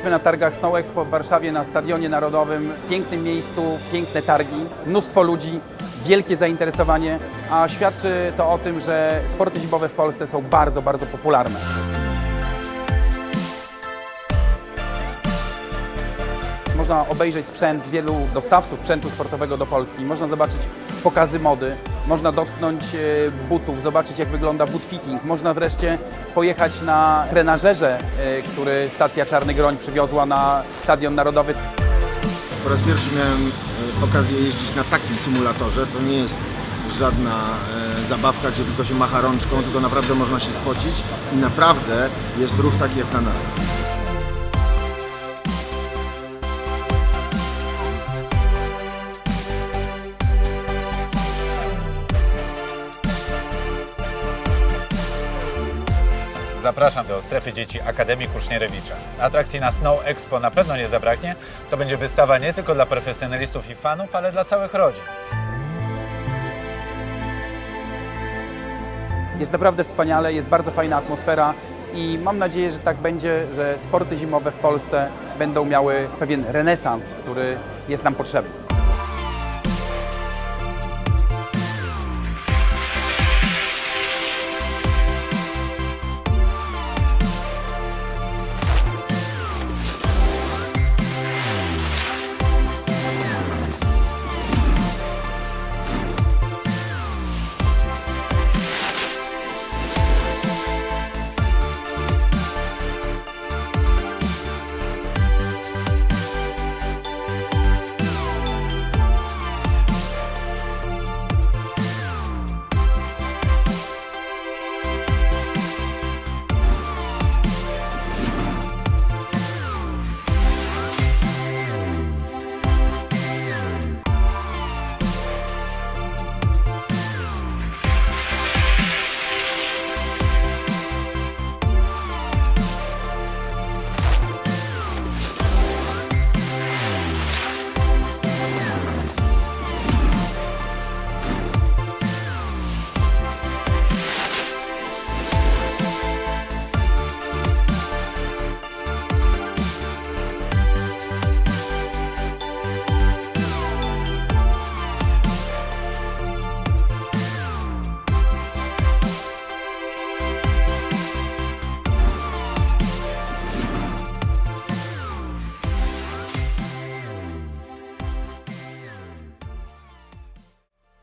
na targach Snow Expo w Warszawie na Stadionie Narodowym, w pięknym miejscu, piękne targi, mnóstwo ludzi, wielkie zainteresowanie, a świadczy to o tym, że sporty zimowe w Polsce są bardzo, bardzo popularne. Można obejrzeć sprzęt wielu dostawców sprzętu sportowego do Polski, można zobaczyć pokazy mody, można dotknąć e, butów, zobaczyć jak wygląda boot fitting, można wreszcie pojechać na trenażerze, e, który stacja Czarny Groń przywiozła na Stadion Narodowy. Po raz pierwszy miałem e, okazję jeździć na takim symulatorze. To nie jest żadna zabawka, gdzie tylko się macha rączką, tylko naprawdę można się spocić i naprawdę jest ruch taki jak na nartach. Zapraszam do strefy dzieci Akademii Kusznierewicza. Atrakcji na Snow Expo na pewno nie zabraknie. To będzie wystawa nie tylko dla profesjonalistów i fanów, ale dla całych rodzin. Jest naprawdę wspaniale, jest bardzo fajna atmosfera i mam nadzieję, że tak będzie, że sporty zimowe w Polsce będą miały pewien renesans, który jest nam potrzebny.